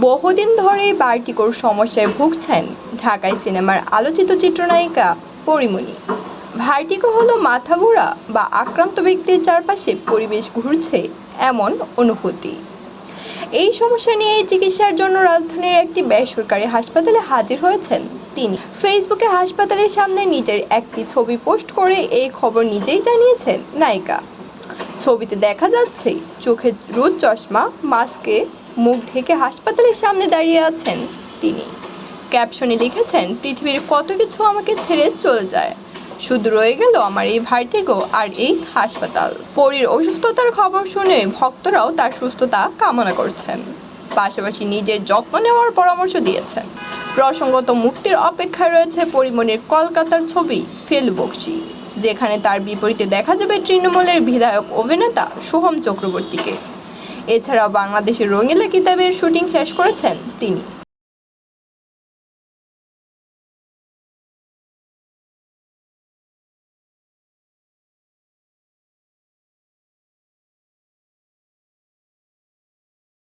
বহুদিন ধরেই বার্টিকোর সমস্যায় ভুগছেন ঢাকায় সিনেমার আলোচিত চিত্রনায়িকা পরিমণি। ভার্টিকো হলো মাথা ঘোরা বা আক্রান্ত ব্যক্তির চারপাশে পরিবেশ ঘুরছে এমন অনুভূতি। এই সমস্যা নিয়ে চিকিৎসার জন্য রাজধানীর একটি বেসরকারি হাসপাতালে হাজির হয়েছেন তিনি। ফেসবুকে হাসপাতালের সামনে নিজের একটি ছবি পোস্ট করে এই খবর নিজেই জানিয়েছেন নায়িকা। ছবিতে দেখা যাচ্ছে চোখে রোদ চশমা, মাস্কে মুখ ঢেকে হাসপাতালের সামনে দাঁড়িয়ে আছেন তিনি। ক্যাপশনে লিখেছেন, পৃথিবীর কত কিছু আমাকে ছেড়ে চলে যায়। শুধু রয়ে গেল আমার এই ভার্টিগো আর এই হাসপাতাল। পরীর অসুস্থতার খবর শুনে ভক্তরাও তার সুস্থতা কামনা করছেন। পাশাপাশি নিজের যত্ন নেওয়ার পরামর্শ দিয়েছেন। প্রসঙ্গত মুক্তির অপেক্ষায় রয়েছে পরিমণির কলকাতার ছবি ফেলু বক্সি, যেখানে তার বিপরীতে দেখা যাবে তৃণমূলের বিধায়ক অভিনেতা সোহম চক্রবর্তীকে। এছাড়াও বাংলাদেশের রঙিলা কিতাবের শুটিং শেষ করেছেন তিনি।